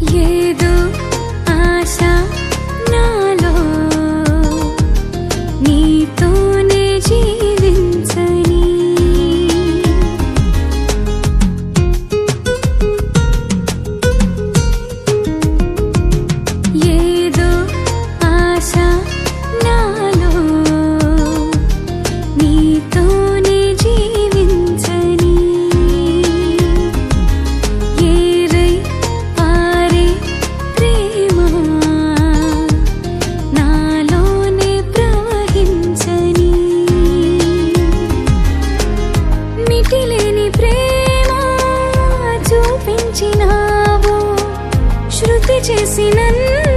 yeah పిలిచినావు Shruti చేసినన్ను